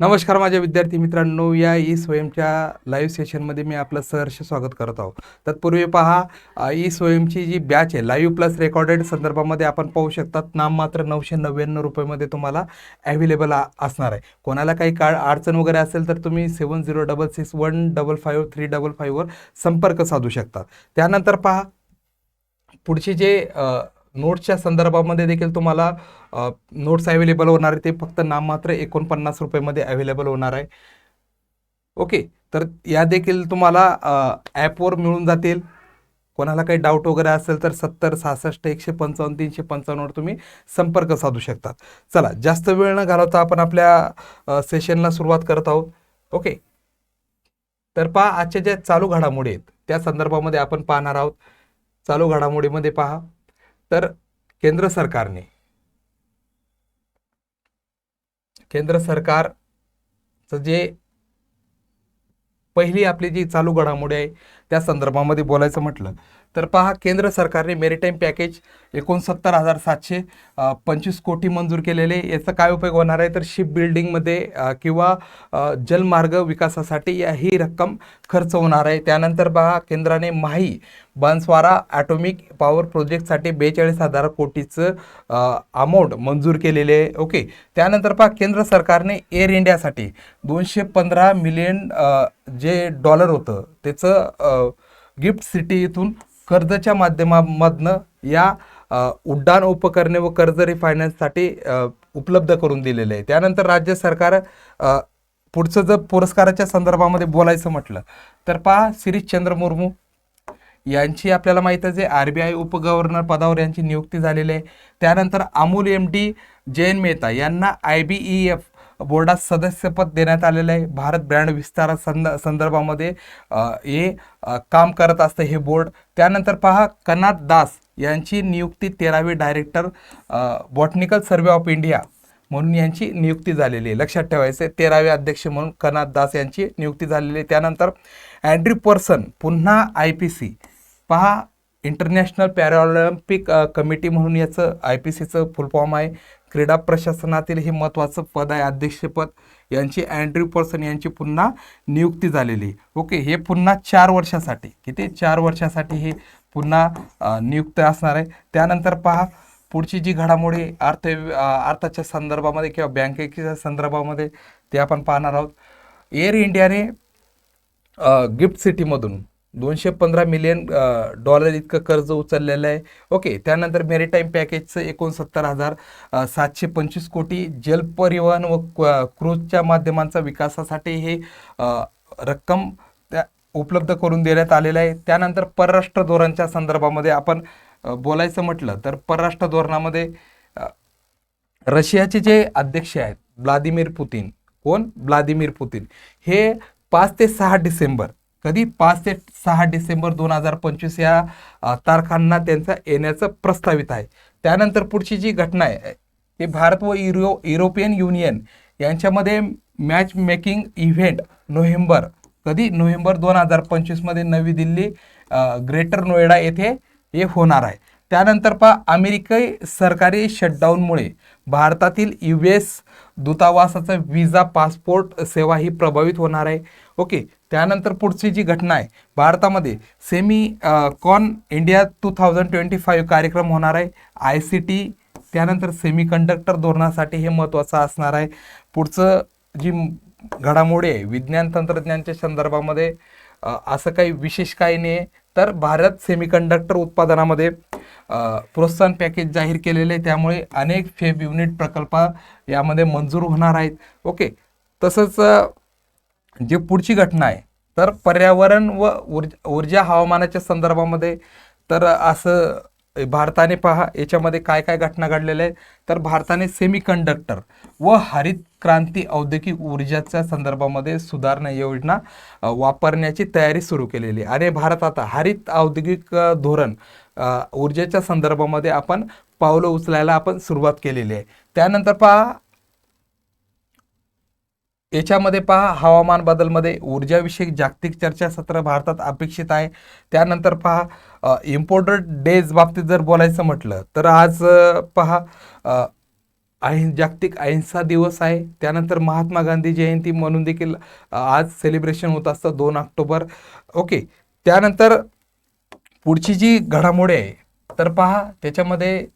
नमस्कार माझ्या विद्यार्थी मित्रांनो या ई स्वयंच्या लाईव्ह सेशनमध्ये मी आपलं सहर्ष स्वागत करत आहोत. तत्पूर्वी पहा ई स्वयंची जी बॅच आहे लाईव्ह प्लस रेकॉर्डेड संदर्भामध्ये आपण पाहू शकतात नाम मात्र नऊशे नव्याण्णव रुपयेमध्ये तुम्हाला अवेलेबल असणार आहे. कोणाला काही काळ अडचण वगैरे असेल तर तुम्ही seven zero double six one double five three double फाईव्हवर संपर्क साधू शकता. त्यानंतर पहा पुढचे जे आ, नोट्सच्या संदर्भामध्ये देखील तुम्हाला नोट्स अवेलेबल होणार आहे ते फक्त नाममात्र एकोणपन्नास रुपयेमध्ये अवेलेबल होणार आहे. ओके. तर या देखील तुम्हाला ॲपवर मिळून जातील. कोणाला काही डाऊट वगैरे असेल तर सत्तर सहासष्ट एकशे पंचावन्न तीनशे पंचावन्नवर तुम्ही संपर्क साधू शकता. चला जास्त वेळ न घालवता आपण आपल्या सेशनला सुरुवात करत आहोत. ओके. तर पहा आजच्या ज्या चालू घडामोडी आहेत त्या संदर्भामध्ये आपण पाहणार आहोत. चालू घडामोडीमध्ये पहा. तर केंद्र सरकारने केंद्र सरकारचं जे पहिली आपली जी चालू घडामोडी आहे त्या संदर्भामध्ये बोलायचं म्हटलं तर पहा केंद्र सरकारने मेरीटाईम पॅकेज एकोणसत्तर हजार सातशे पंचवीस कोटी मंजूर केलेले. याचा काय उपयोग होणार आहे? तर शिप बिल्डिंगमध्ये किंवा जलमार्ग विकासासाठी या ही रक्कम खर्च होणार आहे. त्यानंतर पहा केंद्राने माही बांसवारा ॲटॉमिक पॉवर प्रोजेक्टसाठी बेचाळीस हजार कोटीचं अमाऊंट मंजूर केलेले. आहे ओके. त्यानंतर पहा केंद्र सरकारने एअर इंडियासाठी दोनशे पंधरा मिलियन जे डॉलर होतं त्याचं गिफ्ट सिटी इथून कर्जच्या माध्यमामधनं या उड्डाण उपकरणे व कर्ज रिफायनान्ससाठी उपलब्ध करून दिलेले आहे त्यानंतर राज्य सरकार पुढचं जर पुरस्काराच्या संदर्भामध्ये बोलायचं म्हटलं तर पहा शिरीषचंद्र मुर्मू यांची आपल्याला माहीत आहे आर बी आय उपगव्हर्नर पदावर यांची नियुक्ती झालेली आहे. त्यानंतर अमूल एम डी जयन मेहता यांना आय बी ई एफ बोर्डात सदस्यपद देण्यात आलेलं आहे. भारत ब्रँड विस्तारा संद संदर्भामध्ये हे काम करत असतं हे बोर्ड. त्यानंतर पहा कनाथ दास यांची नियुक्ती तेरावी director botanical survey of India म्हणून यांची नियुक्ती झालेली आहे. लक्षात ठेवायचं आहे तेरावे अध्यक्ष म्हणून कनाथ दास यांची नियुक्ती झालेली आहे. त्यानंतर अँड्री पर्सन पुन्हा आय पी सी. पहा इंटरनॅशनल पॅराऑलिम्पिक कमिटी म्हणून याचं आय पी सीचं फुल फॉर्म आहे. क्रीडा प्रशासनातील हे महत्त्वाचं पद आहे अध्यक्षपद. यांची अँड्र्यू पर्सन यांची पुन्हा नियुक्ती झालेली आहे. ओके हे पुन्हा चार वर्षासाठी किती? चार वर्षासाठी हे पुन्हा नियुक्त असणार आहे. त्यानंतर पहा पुढची जी घडामोडी अर्थ अर्थाच्या संदर्भामध्ये किंवा बँकेच्या संदर्भामध्ये ते आपण पाहणार आहोत. एअर इंडियाने गिफ्ट सिटीमधून दोनशे पंधरा मिलियन डॉलर इतकं कर्ज उचललेलं आहे. ओके त्यानंतर मेरीटाईम पॅकेजचं एकोणसत्तर हजार सातशे पंचवीस कोटी. जल परिवहन व क्रूजच्या माध्यमांचा विकासासाठी हे रक्कम त्या उपलब्ध करून देण्यात आलेलं आहे. त्यानंतर परराष्ट्र धोरणाच्या संदर्भामध्ये आपण बोलायचं म्हटलं तर परराष्ट्र धोरणामध्ये रशियाचे जे अध्यक्ष आहेत व्लादिमीर पुतीन. कोण? Vladimir Putin. हे पाच ते सहा डिसेंबर कधी पाच ते सहा डिसेंबर दोन हजार पंचवीस या तारखांना त्यांचा येण्याचं प्रस्तावित आहे. त्यानंतर पुढची जी घटना आहे ते भारत व युरो युरोपियन युनियन यांच्यामध्ये मॅच मेकिंग इव्हेंट नोव्हेंबर कधी? नोव्हेंबर दोन हजार पंचवीसमध्ये नवी दिल्ली ग्रेटर नोएडा येथे हे होणार आहे. त्यानंतर पहा अमेरिकी सरकारी शटडाऊनमुळे भारतातील यू एस दूतावासाचा विजा पासपोर्ट सेवा ही प्रभावित होणार आहे. ओके त्यानंतर पुढची जी घटना आहे भारतामध्ये semicon India two thousand twenty five कार्यक्रम होणार आहे. आय सी टी त्यानंतर सेमी कंडक्टर धोरणासाठी हे महत्त्वाचं असणार आहे. पुढचं जी घडामोडी आहे विज्ञान तंत्रज्ञानच्या संदर्भामध्ये असं काही विशेष काही नाही आहे. तर भारत सेमीकंडक्टर उत्पादनामध्ये प्रोत्साहन पॅकेज जाहीर केलेले आहे. त्यामुळे अनेक फेब युनिट प्रकल्प यामध्ये मंजूर होणार आहेत. ओके तसंच जे पुढची घटना आहे तर पर्यावरण व ऊर्जा ऊर्जा हवामानाच्या संदर्भामध्ये तर असं भारताने पहा याच्यामध्ये काय काय घटना घडलेल्या आहेत. तर भारताने सेमीकंडक्टर व हरित क्रांती औद्योगिक ऊर्जाच्या संदर्भामध्ये सुधारणा योजना वापरण्याची तयारी सुरू केलेली आहे. आणि भारत आता हरित औद्योगिक धोरण ऊर्जेच्या संदर्भामध्ये आपण पावलं उचलायला आपण सुरुवात केलेली आहे. त्यानंतर पहा याच्यामध्ये पहा हवामान बदलमध्ये ऊर्जाविषयक जागतिक चर्चासत्र भारतात अपेक्षित आहे. त्यानंतर पहा इम्पोर्टेड डेज बाबतीत जर बोलायचं म्हटलं तर आज पहा अहिं अहि जागतिक अहिंसा दिवस आहे. त्यानंतर महात्मा गांधी जयंती म्हणून देखील आज सेलिब्रेशन होत असतं दोन ऑक्टोबर. ओके. त्यानंतर पुढची जी घडामोडी आहे तर पहा त्याच्यामध्ये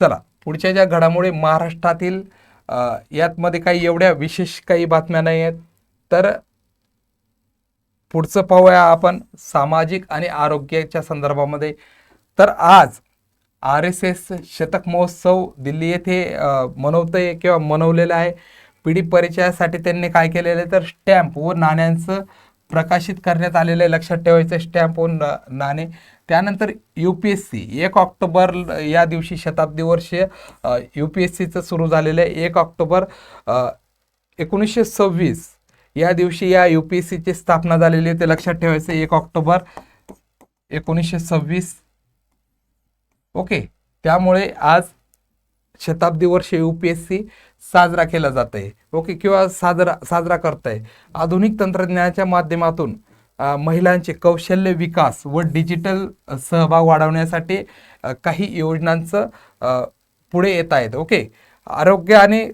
चला पुढच्या ज्या घडामोडी महाराष्ट्रातील यातमध्ये काही एवढ्या विशेष काही बातम्या नाही आहेत तर पुढचं पाहूया आपण सामाजिक आणि आरोग्याच्या संदर्भामध्ये. तर आज आर एस एस शतक महोत्सव दिल्ली येथे अ, मनवतंय किंवा मनवलेला आहे. पिढी परिचयासाठी त्यांनी काय केलेलं आहे? तर स्टॅम्प व नाण्यांचं प्रकाशित करण्यात आलेलं आहे. लक्षात ठेवायचं स्टॅम्प व नाणे. त्यानंतर यू पी एस सी. एक ऑक्टोबर या दिवशी शताब्दी वर्ष यू पी एस सीचं सुरू झालेलं आहे. एक ऑक्टोबर एकोणीसशे सव्वीस या दिवशी या यू पी एस सीची स्थापना झालेली आहे. ते लक्षात ठेवायचं एक ऑक्टोबर एकोणीसशे सव्वीस. ओके. त्यामुळे आज शताब्दी वर्ष यू पी एस सी साजरा केला जात आहे ओके किंवा साजरा साजरा करत आहे आधुनिक तंत्रज्ञानाच्या माध्यमातून महिलांचे कौशल्य विकास व डिजिटल सहभाग वाढवण्यासाठी काही योजनांचं पुढे येत आहेत. ओके आरोग्य आणि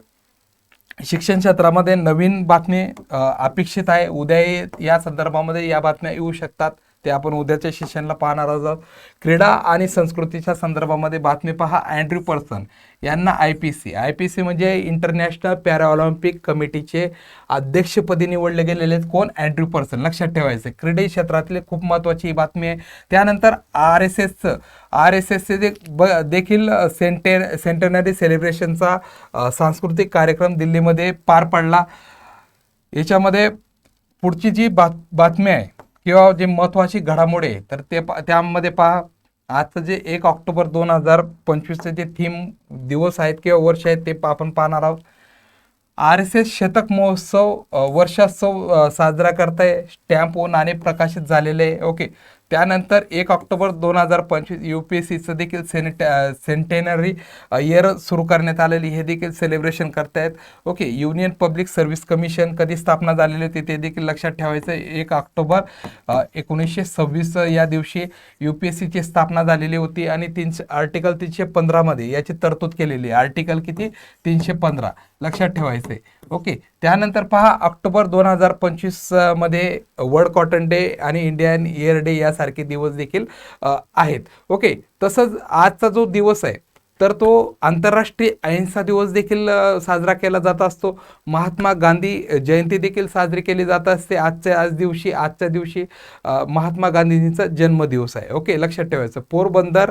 शिक्षण क्षेत्रामध्ये नवीन बातमी अपेक्षित आहे. उद्या ये- या संदर्भामध्ये या बातम्या येऊ शकतात. ते आपण उद्याच्या सेशनला पाहणार आहोत. क्रीडा आणि संस्कृतीच्या संदर्भामध्ये बातमी पहा. अँड्र्यू पर्सन यांना I P C I P C म्हणजे इंटरनॅशनल पॅराऑलिम्पिक कमिटीचे अध्यक्षपदी निवडले गेलेले आहेत. कोण? अँड्र्यू पर्सन लक्षात ठेवायचं क्रीडे क्षेत्रातली खूप महत्त्वाची ही बातमी आहे. त्यानंतर आर एस एसचं आर एस एसचे जे ब देखील सेंटे सेंटनरी सेलिब्रेशनचा सांस्कृतिक कार्यक्रम दिल्लीमध्ये पार पडला. याच्यामध्ये पुढची जी बात बातमी आहे किंवा जे महत्त्वाची घडामोडी आहे तर ते पा त्यामध्ये पहा आजचं जे एक ऑक्टोबर दोन हजार पंचवीसचे जे थीम दिवस आहेत किंवा वर्ष आहेत ते पा- आपण पाहणार आहोत. आर एस एस शतक महोत्सव वर्षोत्सव साजरा करताय स्टॅम्प व नाणे प्रकाशित झालेले आहे. ओके. त्यानंतर एक ऑक्टोबर दोन हजार पंचवीस यू पी एस सीचं देखील सेनेट सेंटेनरी इयर सुरू करण्यात आलेली हे देखील सेलिब्रेशन करतायत. Okay union public service commission कधी स्थापना झालेली होती ते देखील लक्षात ठेवायचं एक ऑक्टोबर एकोणीसशे सव्वीस या दिवशी यू पी एस सीची स्थापना झालेली होती आणि तीनशे आर्टिकल तीनशे पंधरामध्ये याची तरतूद केलेली आहे. आर्टिकल किती? तीनशे पंधरा. लक्षात ठेवायचे ओके त्यानंतर पहा ऑक्टोबर दोन हजार पंचवीसमध्ये वर्ल्ड कॉटन डे आणि इंडियन इयर डे यासारखे दिवस देखील आहेत. ओके तसंच आजचा जो दिवस आहे तर तो आंतरराष्ट्रीय अहिंसा दिवस देखील साजरा केला जात असतो. महात्मा गांधी जयंती देखील साजरी केली जात असते. आजच्या आज दिवशी आजच्या दिवशी महात्मा गांधीजींचा जन्मदिवस आहे. ओके लक्षात ठेवायचं. पोरबंदर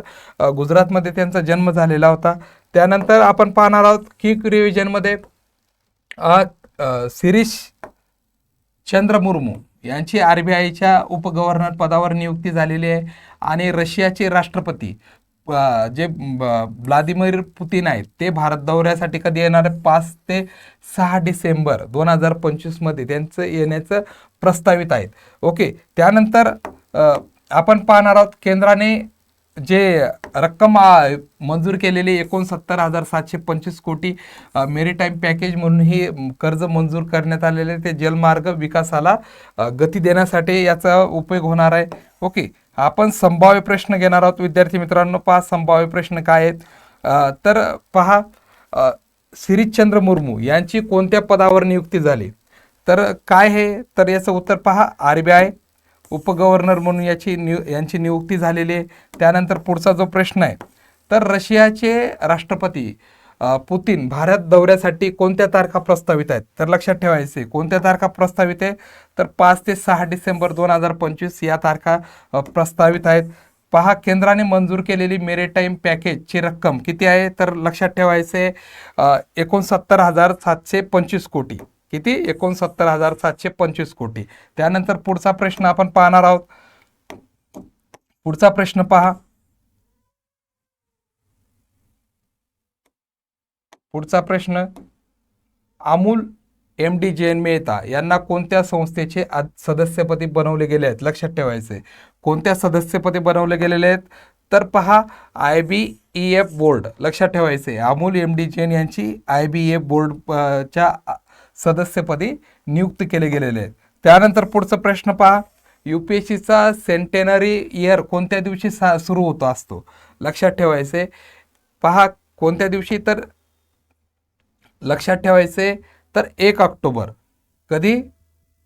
गुजरातमध्ये त्यांचा जन्म झालेला होता. त्यानंतर आपण पाहणार आहोत किक रिव्हिजनमध्ये शिरीष चंद्र मुर्मू यांची आर बी आयच्या उपगव्हर्नर पदावर नियुक्ती झालेली आहे. आणि रशियाचे राष्ट्रपती जे व्लादिमीर पुतीन आहेत ते भारत दौऱ्यासाठी कधी येणार आहे पाच ते सहा डिसेंबर दोन हजार पंचवीसमध्ये त्यांचं येण्याचं प्रस्तावित आहेत. ओके त्यानंतर आपण पाहणार आहोत केंद्राने जे रक्कम मंजूर केलेली एकोणसत्तर हजार सातशे पंचवीस कोटी मेरीटाईम पॅकेज म्हणून ही कर्ज मंजूर करण्यात आलेले ते जलमार्ग विकासाला गती देण्यासाठी याचा उपयोग होणार आहे. ओके आपण संभाव्य प्रश्न घेणार आहोत. विद्यार्थी मित्रांनो पहा संभाव्य प्रश्न काय आहेत. तर पहा अ, मुर्मू यांची कोणत्या पदावर नियुक्ती झाली? तर काय हे? तर याचं उत्तर पहा आर बी आय उपगव्हर्नर म्हणून याची नियु यांची नियुक्ती झालेली आहे. त्यानंतर पुढचा जो प्रश्न आहे तर रशियाचे राष्ट्रपती पुतीन भारत दौऱ्यासाठी कोणत्या तारखा प्रस्तावित आहेत? तर लक्षात ठेवायचे कोणत्या तारखा प्रस्तावित आहे? तर पाच ते सहा डिसेंबर दोन हजार पंचवीस या तारखा प्रस्तावित आहेत. पहा केंद्राने मंजूर केलेली मेरीटाईम पॅकेजची रक्कम किती आहे? तर लक्षात ठेवायचे एकोणसत्तर हजार सातशे पंचवीस कोटी. किती? एकोणसत्तर हजार सातशे पंचवीस कोटी. त्यानंतर पुढचा प्रश्न आपण पाहणार आहोत. पुढचा प्रश्न पहा. पुढचा प्रश्न अमूल एम डी जैन मेहता यांना कोणत्या संस्थेचे सदस्यपदी बनवले गेले आहेत? लक्षात ठेवायचे कोणत्या सदस्यपदी बनवले गेलेले आहेत? तर पहा I B E F board. लक्षात ठेवायचे अमूल एम डी जैन यांची आय बी एफ बोर्ड च्या सदस्यपदी नियुक्त केले गेलेले आहेत. त्यानंतर पुढचा प्रश्न पहा. यू पी एस सीचा सेंटेनरी इयर कोणत्या दिवशी सा सुरू होतो असतो? लक्षात ठेवायचे पहा कोणत्या दिवशी? तर लक्षात ठेवायचे तर एक ऑक्टोबर कधी?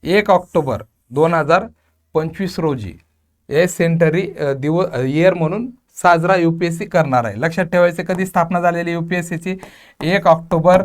एक ऑक्टोबर दोन हजार पंचवीस रोजी. हे सेंटरी दिव इयर म्हणून साजरा यू पी एस सी करणार आहे. लक्षात ठेवायचे कधी स्थापना झालेली यू पी एस सीची एक ऑक्टोबर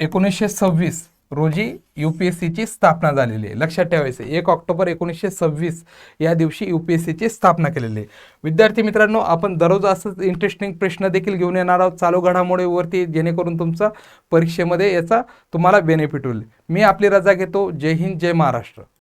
एकोणीसशे सव्वीस. रोजी यू पी एस सीची स्थापना झालेली आहे. लक्षात ठेवायचे एक ऑक्टोबर एकोणीसशे सव्वीस या दिवशी यू पी एस सीची स्थापना केलेली आहे. विद्यार्थी मित्रांनो आपण दररोज असंच इंटरेस्टिंग प्रश्न देखील घेऊन येणार आहोत. चालू घडामोडीवरती जेणेकरून तुमचा परीक्षेमध्ये याचा तुम्हाला बेनिफिट होईल. मी आपली रजा घेतो. जय हिंद जय महाराष्ट्र.